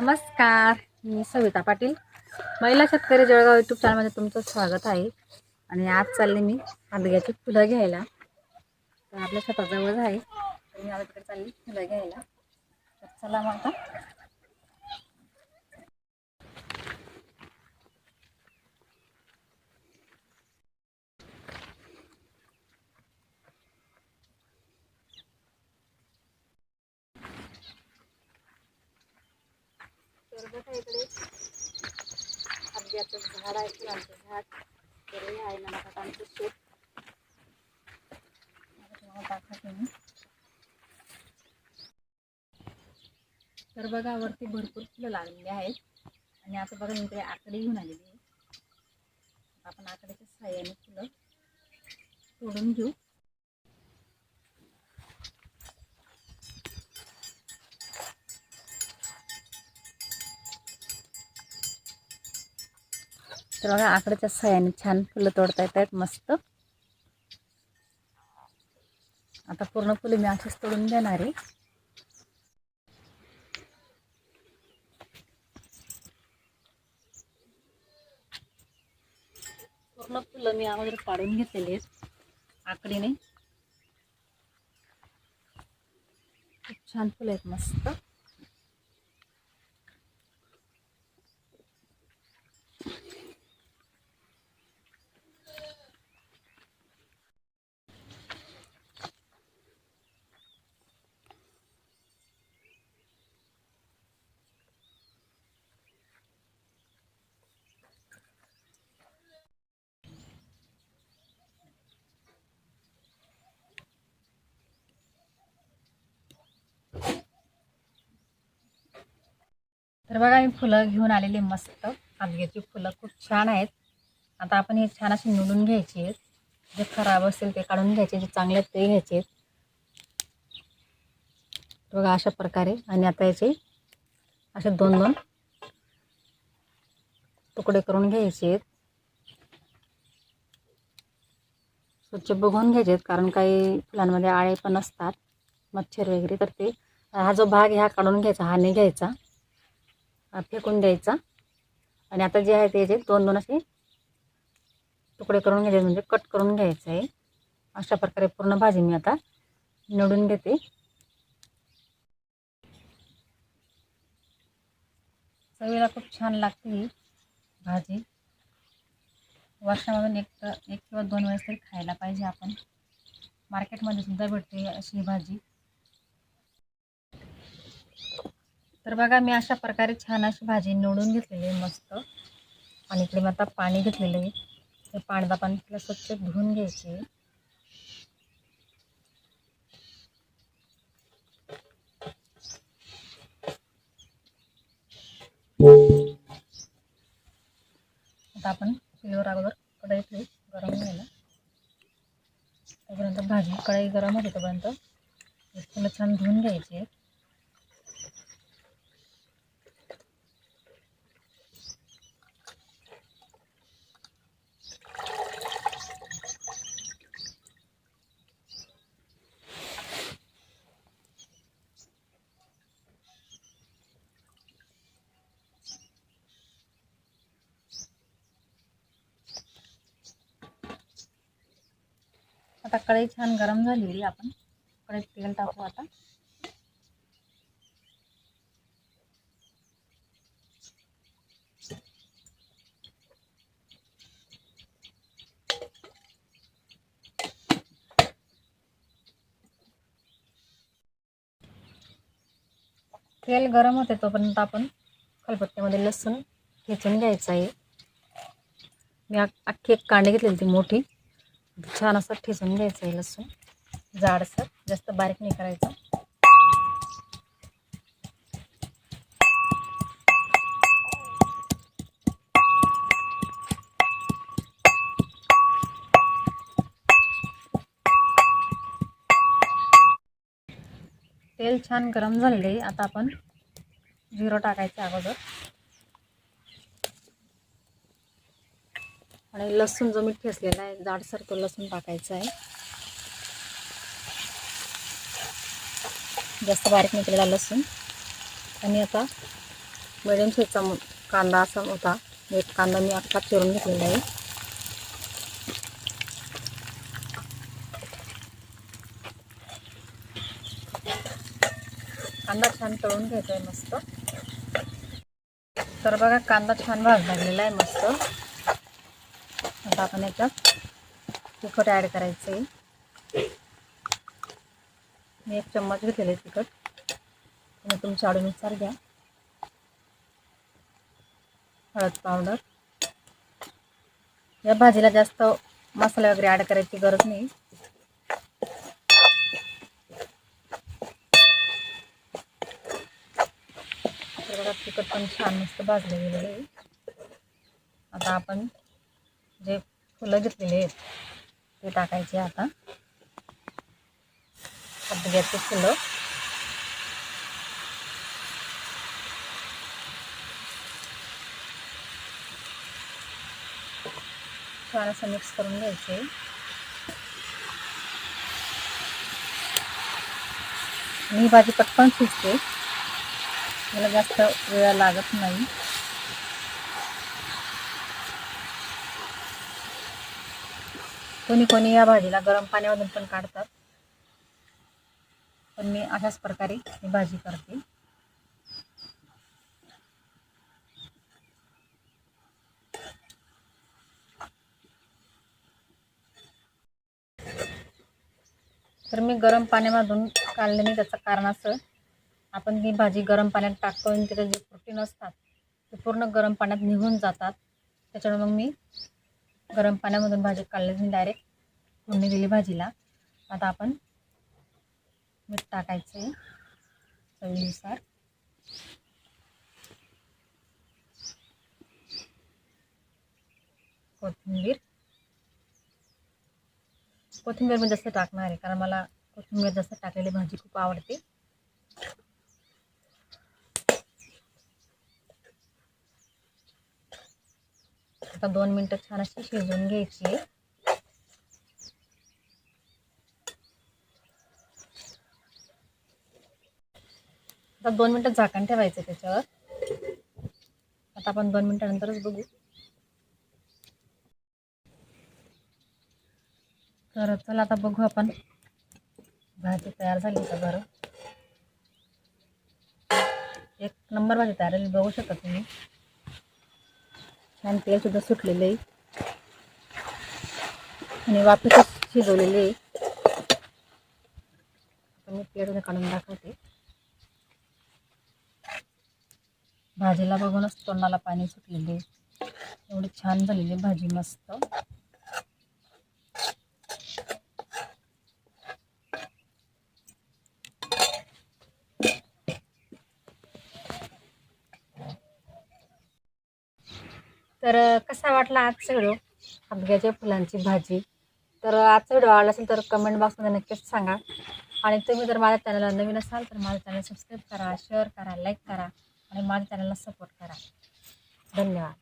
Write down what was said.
नमस्कार मी सविता पाटील. महिला शेतकरी जळगाव यूट्यूब चॅनलमध्ये तुमचं स्वागत आहे. आणि आज चालले मी हलग्याची फुलं घ्यायला. तर आपल्या शेताजवळच आहे. मी आज तिकडे चालली फुलं घ्यायला. तर चला मग आता. बघा इकडे. हलग्याचं झाड आहे फुलांचं झाड. तर हे आहे ना आता आमचं शेत. तुम्हाला दाखवते मी तर बघा वरती भरपूर फुलं लागलेली आहेत. आणि आता बघा मी इकडे आकडे घेऊन आलेली आहे. आपण आकड्याच्या सहाय्याने फुलं तोडून घेऊ. तर बघा आकड्याच्या सहाय्याने छान फुलं तोडता येत आहेत मस्त. आता पूर्ण फुले मी अशीच तोडून देणार आहे. पूर्ण फुलं मी अगोदर काढून घेतलेली आहेत आकडीने. खूप छान फुलं आहेत मस्त. तर बघा मी फुलं घेऊन आलेली मस्त. आलग्याची फुलं खूप छान आहेत. आता आपण हे छान अशी निवडून घ्यायची आहेत. जे खराब असेल ते काढून घ्यायचे जे चांगले आहेत ते घ्यायचे आहेत. बघा अशा प्रकारे. आणि आता याचे असे दोन दोन तुकडे करून घ्यायचे आहेत. स्वच्छ बघून घ्यायचे आहेत कारण काही फुलांमध्ये आळे पण असतात मच्छर वगैरे. तर ते हा जो भाग हा काढून घ्यायचा हा नाही घ्यायचा. फेकून द्यायचा. आणि आता जे आहे त्याचे दोन दोन असे तुकडे करून घ्यायचे म्हणजे कट करून घ्यायचं आहे. अशा प्रकारे पूर्ण भाजी मी आता निवडून घेते. चवीला खूप छान लागते ही भाजी. वर्षामधून एक तर एक किंवा दोन वेळेस तरी खायला पाहिजे आपण. मार्केटमध्ये सुद्धा भेटते अशी ही भाजी. तर बघा मी अशा प्रकारे छान अशी भाजी निवडून घेतलेली आहे मस्त. आणि इकडे मी आता पाणी घेतलेलं आहे. ते पाण्यात तिला स्वच्छ धुवून आहे आता आपण चुलीवर अगोदर कढई ठेवू गरम व्हायला तोपर्यंत भाजी कढई गरम होते तोपर्यंत फुलं छान धुवून घ्यायची. आहे आता कढई छान गरम झालेली आपण. कढईत तेल टाकू आता. तेल गरम होते तोपर्यंत आपण खलबत्त्यामध्ये लसूण खेचून घ्यायचं आहे. मी अख्खी एक कांडे घेतलेली ती मोठी. छान असं ठेसून घ्यायचं आहे लसूण जाडसर जास्त बारीक नाही करायचं. तेल छान गरम झाले आहे. आता आपण जिरं टाकायचं अगोदर. आणि लसूण जो मी ठेसलेला आहे जाडसर तो लसूण टाकायचा आहे. जास्त बारीक नाही केलेला लसूण. आणि आता मिडियम साईजचा कांदा असा होता. एक कांदा मी आत्ता चिरून घेतलेला आहे. कांदा छान तळून घ्यायचा आहे मस्त. तर बघा कांदा छान भाजला गेलेला आहे मस्त. आता आपण याच्यात तिखट ॲड करायचं. आहे मी एक चम्मच घेतलेले आहे तिखट. तुम्ही तुमच्या आवडीनुसार घ्या. हळद पावडर या भाजीला जास्त मसाला वगैरे ॲड करायची गरज नाही. तिखट पण छान मस्त भाजलं गेलेलं आहे. आता आपण जे फुलं घेतलेले आहेत ते टाकायचे आता. घ्यायचे फुलं. छान असं मिक्स करून घ्यायचे. आणि ही भाजी पटकन शिजते. मला जास्त वेळ लागत नाही. कोणी कोणी या भाजीला गरम पाण्यामधून पण काढतात. पण मी अशाच प्रकारे ही भाजी करते. तर मी गरम पाण्यामधून काढल्याने त्याचं कारण असं आपण ही भाजी गरम पाण्यात टाकतो आणि त्याचे जे प्रोटीन असतात ते पूर्ण गरम पाण्यात निघून जातात. त्याच्यामुळे मग मी गरम पाण्यामधून भाजी काढली मी डायरेक्ट फोडणी दिली भाजीला. आता आपण मीठ टाकायचं आहे चवीनुसार. कोथिंबीर. कोथिंबीर मी जास्त टाकणार आहे कारण मला कोथिंबीर जास्त टाकलेली भाजी खूप आवडते. आता दोन मिनटं छान अशी शिजवून घ्यायची. आता दोन मिनटं झाकण ठेवायचं त्याच्यावर. आता आपण दोन मिनटानंतरच बघू. तर चला आता बघू आपण. भाजी तयार झाली का बरं? एक नंबर भाजी तयार झाली बघू शकता तुम्ही. छान तेलसुद्धा सुटलेलं आहे. आणि वाफेतच शिजवलेले आहे. मी प्लेटमध्ये काढून दाखवते. भाजीला बघूनच तोंडाला पाणी सुटलेले आहे. एवढी छान झालेली आहे भाजी मस्त. तर कसा वाटला आजचा व्हिडिओ हबग्याच्या फुलांची भाजी. तर अ, आजचा व्हिडिओ आवडला असेल तर कमेंट बॉक्समध्ये नक्कीच सांगा. आणि तुम्ही जर माझ्या चॅनलला नवीन असाल तर माझ्या चॅनल सबस्क्राईब करा शेअर करा लाईक करा आणि माझ्या चॅनलला सपोर्ट करा. धन्यवाद.